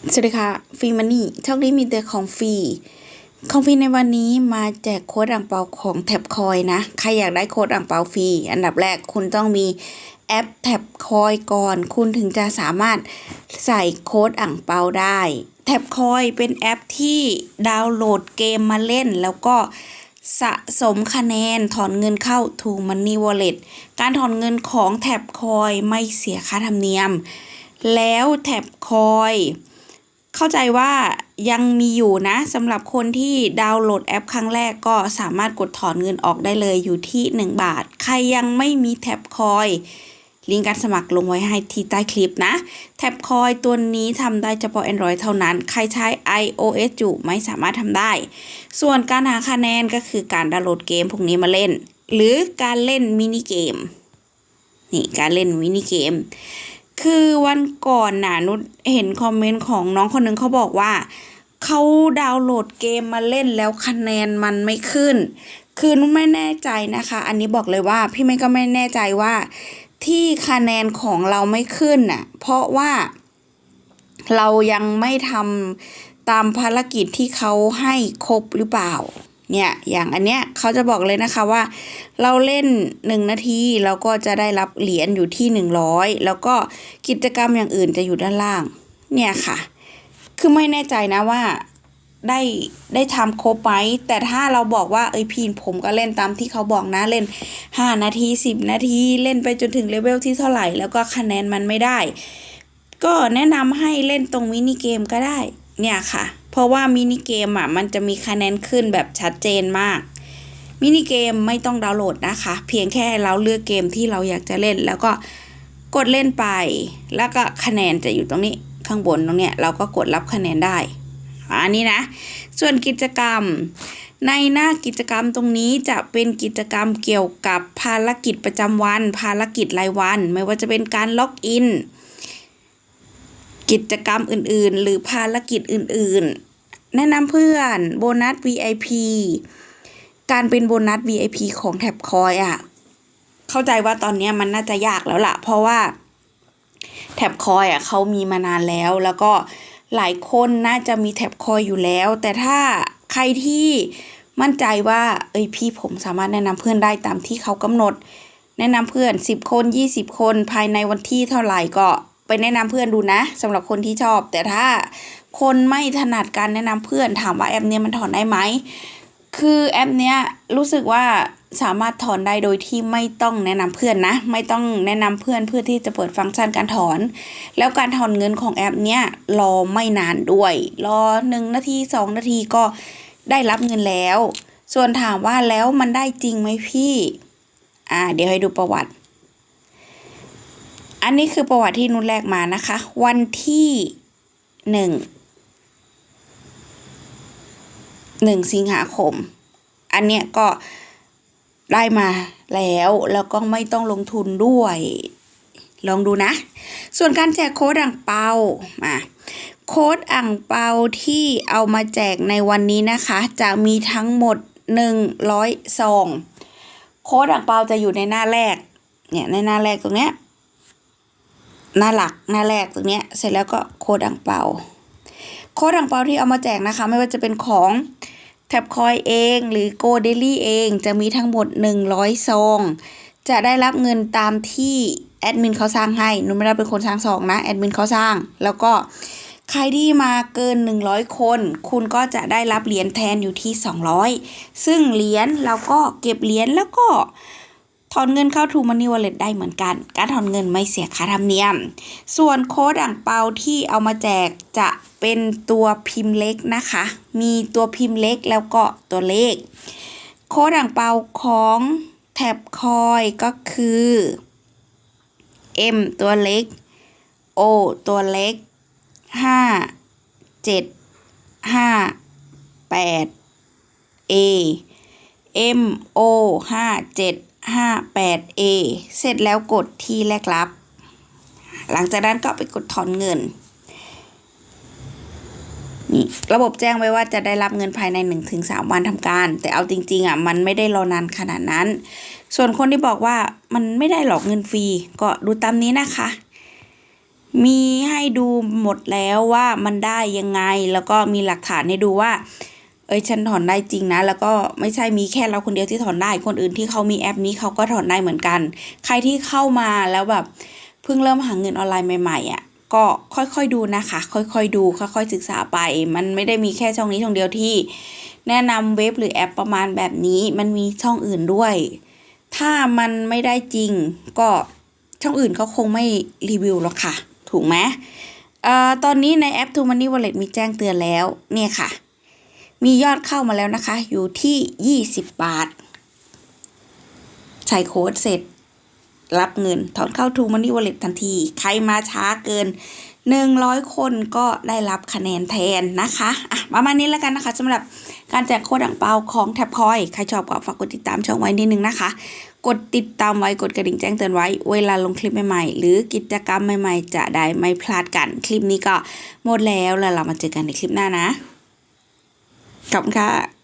สวัสดีค่ะฟรีมันนี่ช่องนี้มีแต่ของฟรีของฟรีในวันนี้มาแจกโค้ดอ่างเปาของแท็บคอยนะ ใครอยากได้โค้ดอ่างเปาฟรีอันดับแรกคุณต้องมีแอปแท็บคอยก่อน คุณถึงจะสามารถใส่โค้ดอ่างเปาได้แท็บคอยเป็นแอปที่ดาวน์โหลดเกมมาเล่น แล้วก็สะสมคะแนนถอนเงินเข้า To Money Wallet การถอนเงินของแท็บคอยไม่เสียค่าธรรมเนียม แล้วแท็บคอย เข้าใจว่ายังมีอยู่นะสำหรับคนที่ดาวน์โหลดแอปครั้งแรกก็สามารถกดถอนเงินออกได้เลยอยู่ที่ 1 บาท ใครยังไม่มีแท็บคอยลิงก์การสมัครลงไว้ให้ที่ใต้คลิปนะ แท็บคอยตัวนี้ทำได้เฉพาะ Android เท่านั้น ใครใช้ iOS อยู่ไม่สามารถทำได้ ส่วนการหาคะแนนก็คือการดาวน์โหลดเกมพวกนี้มาเล่น หรือการเล่นมินิเกม นี่การเล่นมินิเกม คือวันก่อนน่ะนุชเห็นคอมเมนต์ของน้องคนหนึ่งเขาบอกว่าเขาดาวน์โหลดเกมมาเล่นแล้วคะแนนมันไม่ขึ้น คือนุชไม่แน่ใจนะคะ อันนี้บอกเลยว่าพี่เมย์ก็ไม่แน่ใจว่า ที่คะแนนของเราไม่ขึ้นน่ะ เพราะว่า เรายังไม่ทำตามภารกิจที่เขาให้ครบหรือเปล่า เนี่ยอย่างอันเนี้ยเขาจะบอกเลยนะคะว่า เราเล่นหนึ่งนาทีเราก็จะได้รับเหรียญอยู่ที่หนึ่งร้อยแล้วก็กิจกรรมอย่างอื่นจะอยู่ด้านล่างเนี่ยค่ะ คือไม่แน่ใจนะว่าได้ได้ทำครบไหมแต่ถ้าเราบอกว่าเอ้ยพีนผมก็เล่นตามที่เขาบอกนะเล่นห้านาทีสิบนาทีเล่นไปจนถึงเลเวลที่เท่าไหร่ แล้วก็คะแนนมันไม่ได้ ก็แนะนำให้เล่นตรงมินิเกมก็ได้เนี่ยค่ะ เพราะว่ามินิเกมอะมันจะมีคะแนนขึ้นแบบชัดเจนมากมินิเกมไม่ต้องดาวน์โหลดนะคะ เพียงแค่เราเลือกเกมที่เราอยากจะเล่น แล้วก็กดเล่นไป แล้วก็คะแนนจะอยู่ตรงนี้ข้างบนตรงเนี้ยเราก็กดรับคะแนนได้อันนี้นะ ส่วนกิจกรรม ในหน้ากิจกรรมตรงนี้จะเป็นกิจกรรมเกี่ยวกับภารกิจประจำวัน ภารกิจรายวัน ไม่ว่าจะเป็นการล็อกอิน กิจกรรมอื่นๆ หรือภารกิจอื่นๆ แนะนำเพื่อนโบนัส VIP การเป็นโบนัส VIP ของแท็บคอยอะ เข้าใจว่าตอนนี้มันน่าจะยากแล้วล่ะ เพราะว่าแท็บคอยอะเขามีมานานแล้ว แล้วก็หลายคนน่าจะมีแท็บคอยอยู่แล้ว แต่ถ้าใครที่มั่นใจว่า เอ้ยพี่ผมสามารถแนะนำเพื่อนได้ตามที่เขากำหนด แนะนำเพื่อน 10 คน 20 คนภายในวันที่เท่าไหร่ก็ ไปแนะนำเพื่อนดูนะสำหรับคนที่ชอบ แต่ถ้าคนไม่ถนัดการแนะนำเพื่อนถามว่าแอปเนี้ยมันถอนได้ไหมคือแอปเนี้ยรู้สึกว่าสามารถถอนได้โดยที่ไม่ต้องแนะนำเพื่อนนะ ไม่ต้องแนะนำเพื่อนเพื่อที่จะเปิดฟังก์ชันการถอน แล้วการถอนเงินของแอปเนี้ยรอไม่นานด้วย รอหนึ่งนาทีสองนาทีก็ได้รับเงินแล้ว ส่วนถามว่าแล้วมันได้จริงไหมพี่ อ่า เดี๋ยวให้ดูประวัติ อันนี้คือประวัติที่นุชแรกมานะคะ วันที่หนึ่งหนึ่งสิงหาคม อันเนี้ยก็ได้มาแล้วแล้วก็ไม่ต้องลงทุนด้วย ลองดูนะ ส่วนการแจกโค้ดอ่างเปามาโค้ดอ่างเปาที่เอามาแจกในวันนี้นะคะ จะมีทั้งหมด 100ซองโค้ดอ่างเปาจะอยู่ในหน้าแรกเนี่ยในหน้าแรกตรงเนี้ย หน้าหลักหน้าแรกตรงเนี้ยเสร็จแล้วก็โค้ดอ่างเปาโค้ดอ่างเปาที่เอามาแจกนะคะ ไม่ว่าจะเป็นของแท็บคอยเองหรือโกเดลี่เองจะมีทั้งหมด 100 ซอง จะได้รับเงินตามที่แอดมินเขาสร้างให้หนูไม่ได้เป็นคนสร้างซองนะแอดมินเขาสร้าง แล้วก็ใครที่มาเกิน 100 คน คุณก็จะได้รับเหรียญแทนอยู่ที่ 200 ซึ่งเหรียญเราก็เก็บเหรียญแล้วก็ ถอนเงินเข้า True Money Wallet ได้เหมือนกัน การถอนเงินไม่เสียค่าธรรมเนียม ส่วนโค้ดอ่างเปาที่เอามาแจกจะเป็นตัวพิมพ์เล็กนะคะ มีตัวพิมพ์เล็กแล้วก็ตัวเลข โค้ดอ่างเปาของแท็บคอยก็คือ M ตัวเล็ก O ตัวเล็กห้าเจ็ดห้าแปด A M O ห้า เจ็ดห้าแปด A เสร็จแล้วกดที่แรกรับ หลังจากนั้นก็ไปกดถอนเงินนี่ระบบแจ้งไว้ว่าจะได้รับเงินภายใน 1-3 วันทำการ แต่เอาจริง ๆอะมันไม่ได้รอนานขนาดนั้น ส่วนคนที่บอกว่ามันไม่ได้หรอกเงินฟรี ก็ดูตามนี้นะคะ มีให้ดูหมดแล้วว่ามันได้ยังไง แล้วก็มีหลักฐานให้ดูว่า เอ้ยฉันถอนได้จริงนะ แล้วก็ไม่ใช่มีแค่เราคนเดียวที่ถอนได้คนอื่นที่เขามีแอปนี้เขาก็ถอนได้เหมือนกัน ใครที่เข้ามาแล้วแบบเพิ่งเริ่มหาเงินออนไลน์ใหม่ๆอะก็ค่อยๆดูนะคะ ค่อยๆดู ค่อยๆศึกษาไป มันไม่ได้มีแค่ช่องนี้ช่องเดียวที่ แนะนำเว็บหรือแอปประมาณแบบนี้ มันมีช่องอื่นด้วย ถ้ามันไม่ได้จริง ก็ช่องอื่นเขาคงไม่รีวิวหรอกค่ะ ถูกไหมเอ่อตอนนี้ในแอป t o Money Wallet มีแจ้งเตือนแล้ว เนี่ยค่ะ มียอดเข้ามาแล้วนะคะ อยู่ที่ 20 บาทใช้โค้ดเสร็จ รับเงิน ถอนเข้า t o Money Wallet ทันที ใครมาช้าเกิน 100 คนก็ได้รับคะแนนแทนนะคะอะประมาณนี้แล้วกันนะคะสำหรับการแจกโค้ดอ่างเปาของแท็บคอย ใครชอบก็ฝากกดติดตามช่องไว้นิดนึงนะคะ กดติดตามไว้กดกระดิ่งแจ้งเตือนไว้ เวลาลงคลิปใหม่ๆ หรือกิจกรรมใหม่ๆ จะได้ไม่พลาดกัน คลิปนี้ก็หมดแล้วแล้วเรามาเจอกันในคลิปหน้านะ ขอบคุณค่ะ